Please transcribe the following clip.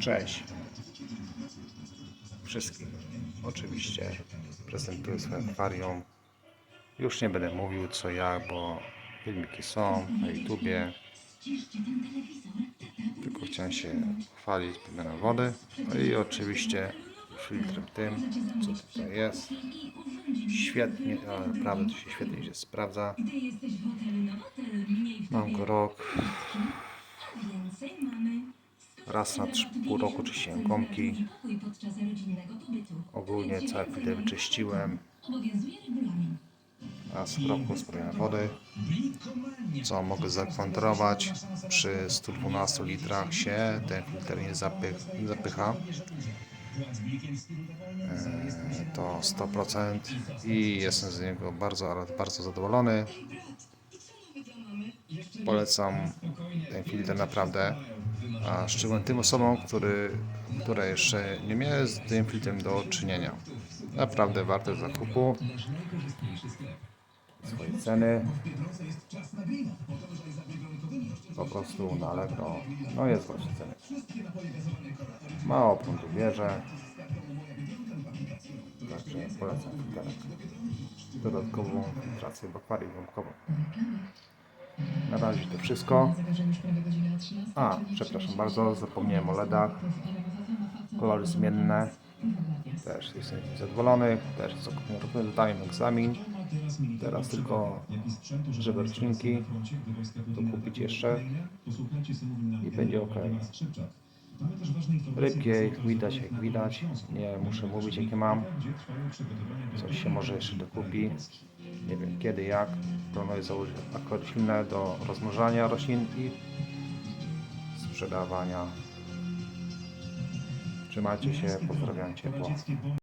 Cześć. Wszystkim. Oczywiście prezentuję swoje akwarium. Już nie będę mówił co jak, bo filmiki są na YouTubie. Tylko chciałem się chwalić wymianą wody. No i oczywiście filtrem tym, co tutaj jest. Świetnie, ale naprawdę to się świetnie się sprawdza. Mam go rok. Raz na pół roku czyściłem gąbki. Ogólnie cały filtr wyczyściłem. Raz w roku sprawiałem wody. Co mogę zakwanterować? Przy 112 litrach się ten filtr nie zapych, zapycha. E, To 100% i jestem z niego bardzo, ale bardzo zadowolony. Polecam ten filtr naprawdę, a szczególnie tym osobom, który, które jeszcze nie miały z tym filtrem do czynienia. Naprawdę warte zakupu. Swoje ceny. Po prostu na Allegro. No jest właśnie ceny. Mało prądu bierze. Także polecam filtrek. Dodatkową filtrację w akwarium gąbkowym. Na razie to wszystko. A, przepraszam bardzo, zapomniałem o LEDach. Kolory zmienne. Też jestem zadowolony. Też zakupiłem zdałem egzamin. Teraz tylko żeby odcinki dokupić jeszcze i będzie ok. Rybki jak widać jak widać. Nie muszę mówić jakie mam. Coś się może jeszcze dokupi. Nie wiem kiedy, jak. Planuję założyć akwaryum do rozmnażania roślin i sprzedawania. Trzymajcie się, pozdrawiam ciepło.